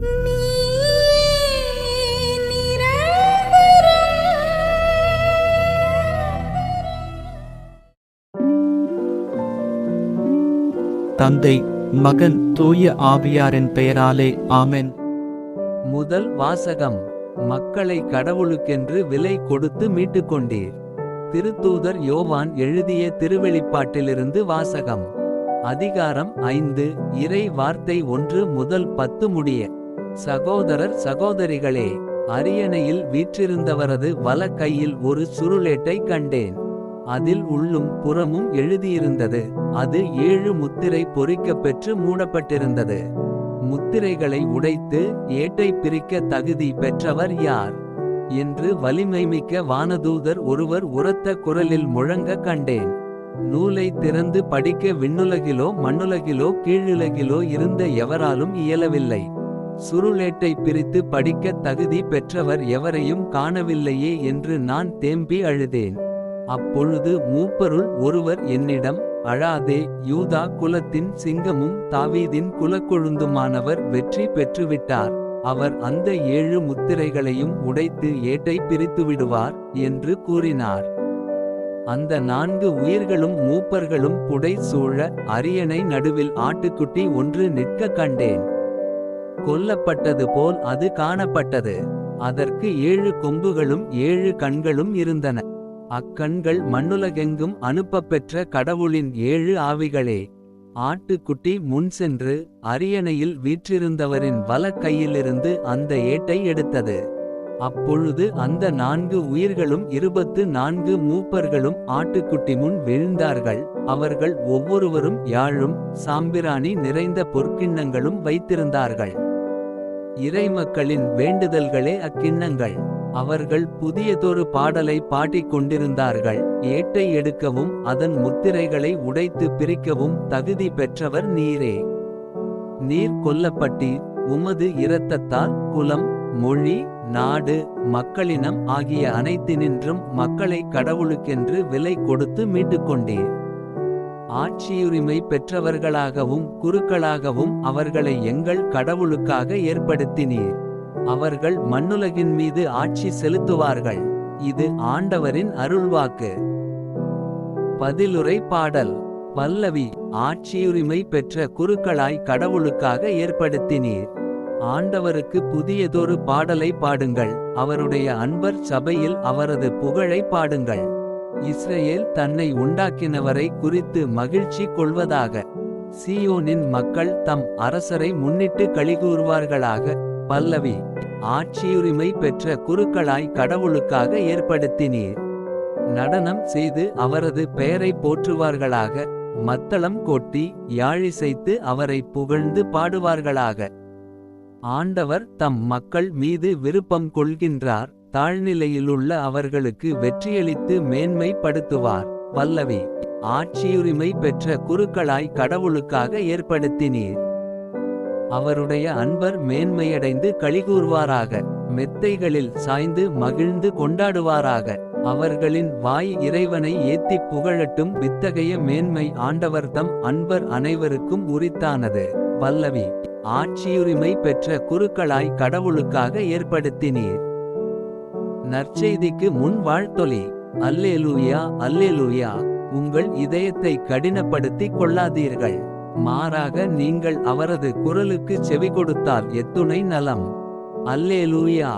தந்தை மகன் தூய ஆவியாரின் பெயராலே ஆமென். முதல் வாசகம் மக்களை கடவுளுக்கென்று விலை கொடுத்து மீட்டுக்கொண்டீர். திருத்தூதர் யோவான் எழுதிய திருவெளிப்பாட்டிலிருந்து வாசகம். அதிகாரம் ஐந்து இறை வார்த்தை ஒன்று முதல் பத்து முடிய. சகோதரர் சகோதரிகளே அரியணையில் வீற்றிருந்தவரது வல கையில் ஒரு சுருளேட்டை கண்டேன். அதில் உள்ளும் புறமும் எழுதியிருந்தது அது ஏழு முத்திரை பொறிக்கப் பெற்று மூடப்பட்டிருந்தது. முத்திரைகளை உடைத்து ஏட்டை பிரிக்க தகுதி பெற்றவர் யார்? என்று வலிமைமிக்க வானதூதர் ஒருவர் உரத்த குரலில் முழங்க கண்டேன். நூலை திறந்து படிக்க விண்ணுலகிலோ மண்ணுலகிலோ கீழுலகிலோ இருந்த எவராலும் இயலவில்லை. சுருளேட்டை பிரித்து படிக்க தகுதி பெற்றவர் எவரையும் காணவில்லையே என்று நான் தேம்பி அழுதேன். அப்பொழுது மூப்பருள் ஒருவர் என்னிடம் அழாதே யூதா குலத்தின் சிங்கமும் தாவீதின் குலக்கொழுந்துமானவர் வெற்றி பெற்றுவிட்டார். அவர் அந்த ஏழு முத்திரைகளையும் உடைத்து ஏட்டை பிரித்து விடுவார் என்று கூறினார். அந்த நான்கு உயிர்களும் மூப்பர்களும் புடை சூழ அரியணை நடுவில் ஆட்டுக்குட்டி ஒன்று நிற்க கண்டேன். கொல்லப்பட்டது போல் அது காணப்பட்டது. அதற்கு ஏழு கொம்புகளும் ஏழு கண்களும் இருந்தன. அக்கண்கள் மண்ணுலகெங்கும் அனுப்பப்பெற்ற கடவுளின் ஏழு ஆவிகளே. ஆட்டுக்குட்டி முன் சென்று அரியணையில் வீற்றிருந்தவரின் வல கையிலிருந்து அந்த ஏட்டை எடுத்தது. அப்பொழுது அந்த நான்கு உயிர்களும் இருபத்து நான்கு மூப்பர்களும் ஆட்டுக்குட்டி முன் விழுந்தார்கள். அவர்கள் ஒவ்வொருவரும் யாழும் சாம்பிராணி நிறைந்த பொற்கிண்ணங்களும் வைத்திருந்தார்கள். இறைமக்களின் வேண்டுதல்களே அக்கிண்ணங்கள். அவர்கள் புதியதொரு பாடலை பாடிக் கொண்டிருந்தார்கள். ஏட்டை எடுக்கவும் அதன் முத்திரைகளை உடைத்து பிரிக்கவும் தகுதி பெற்றவர் நீரே. நீர் கொல்லப்பட்டி உமது இரத்தத்தால் குலம் மொழி நாடு மக்களினம் ஆகிய அனைத்தினின்றும் மக்களை கடவுளுக்கென்று விலை கொடுத்து மீட்டுக்கொண்டீர் ஆட்சியுரிமை பெற்றவர்களாகவும் குருக்களாகவும் அவர்களை எங்கள் கடவுளுக்காக ஏற்படுத்தினீர். அவர்கள் மண்ணுலகின் மீது ஆட்சி செலுத்துவார்கள். இது ஆண்டவரின் அருள்வாக்கு. பதிலுரை பாடல். பல்லவி ஆட்சியுரிமை பெற்ற குருக்களாய் கடவுளுக்காக ஏற்படுத்தினீர். ஆண்டவருக்கு புதியதொரு பாடலை பாடுங்கள். அவருடைய அன்பர் சபையில் அவரது புகழை பாடுங்கள். இஸ்ரேல் தன்னை உண்டாக்கினவரை குறித்து மகிழ்ச்சி கொள்வதாக. சியோனின் மக்கள் தம் அரசரை முன்னிட்டு கழிகூறுவார்களாக பல்லவி ஆட்சியுரிமை பெற்ற குருக்களாய் கடவுளுக்காக ஏற்படுத்தினீர். நடனம் செய்து அவரது பெயரை போற்றுவார்களாக. மத்தளம் கொட்டி யாழிசைத்து அவரை புகழ்ந்து பாடுவார்களாக. ஆண்டவர் தம் மக்கள் மீது விருப்பம் கொள்கின்றார். தாழ்நிலையிலுள்ள அவர்களுக்கு வெற்றியளித்து மேன்மைப்படுத்துவார். பல்லவி ஆட்சியுரிமை பெற்ற குருக்களாய் கடவுளுக்காக ஏற்படுத்தினீர். அவருடைய அன்பர் மேன்மையடைந்து கழிகூர்வாராக மெத்தைகளில் சாய்ந்து மகிழ்ந்து கொண்டாடுவாராக. அவர்களின் வாய் இறைவனை ஏத்திப் புகழட்டும் வித்தகைய மேன்மை ஆண்டவர்தம் அன்பர் அனைவருக்கும் உரித்தானது. பல்லவி ஆட்சியுரிமை பெற்ற குருக்களாய் கடவுளுக்காக ஏற்படுத்தினீர். நற்செய்திக்கு முன் வாழ்த்தொலி. அல்லேலூயா அல்லேலூயா. உங்கள் இதயத்தை கடினப்படுத்திக் கொள்ளாதீர்கள். மாறாக நீங்கள் அவரது குரலுக்கு செவி கொடுத்தால் எத்துணை நலம். அல்லேலூயா.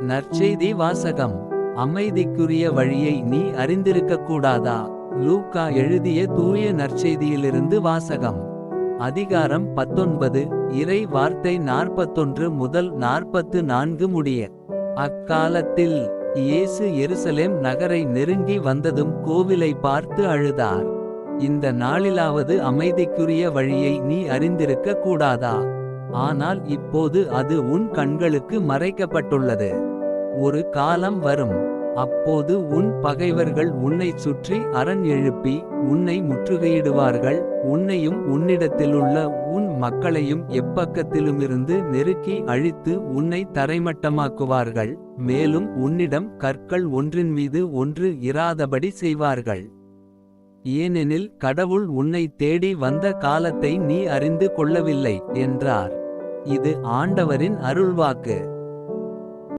நற்செய்தி வாசகம். அமைதிக்குரிய வழியை நீ அறிந்திருக்கக் கூடாதா? லூக்கா எழுதிய தூய நற்செய்தியிலிருந்து வாசகம். அதிகாரம் பத்தொன்பது இறை வார்த்தை நாற்பத்தொன்று முதல் நாற்பத்து நான்கு முடிய. அக்காலத்தில் இயேசு எருசலேம் நகரை நெருங்கி வந்ததும் கோவிலை பார்த்து அழுதார். இந்த நாளிலாவது அமைதிக்குரிய வழியை நீ அறிந்திருக்க கூடாதா? ஆனால் இப்போது அது உன் கண்களுக்கு மறைக்கப்பட்டுள்ளது. ஒரு காலம் வரும். அப்போது உன் பகைவர்கள் உன்னை சுற்றி அரண் எழுப்பி உன்னை முற்றுகையிடுவார்கள். உன்னையும் உன்னிடத்திலுள்ள உன் மக்களையும் எப்பக்கத்திலுமிருந்து நெருக்கி அழித்து உன்னை தரைமட்டமாக்குவார்கள். மேலும் உன்னிடம் கற்கள் ஒன்றின் மீது ஒன்று இராதபடி செய்வார்கள். ஏனெனில் கடவுள் உன்னை தேடி வந்த காலத்தை நீ அறிந்து கொள்ளவில்லை என்றார். இது ஆண்டவரின் அருள்வாக்கு.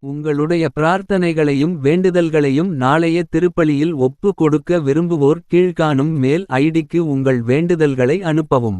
உங்களுடைய பிரார்த்தனைகளையும் வேண்டுதல்களையும் நாளைய திருப்பலியில் ஒப்பு கொடுக்க விரும்புவோர் கீழ்காணும் மேல் ஐடிக்கு உங்கள் வேண்டுதல்களை அனுப்பவும்.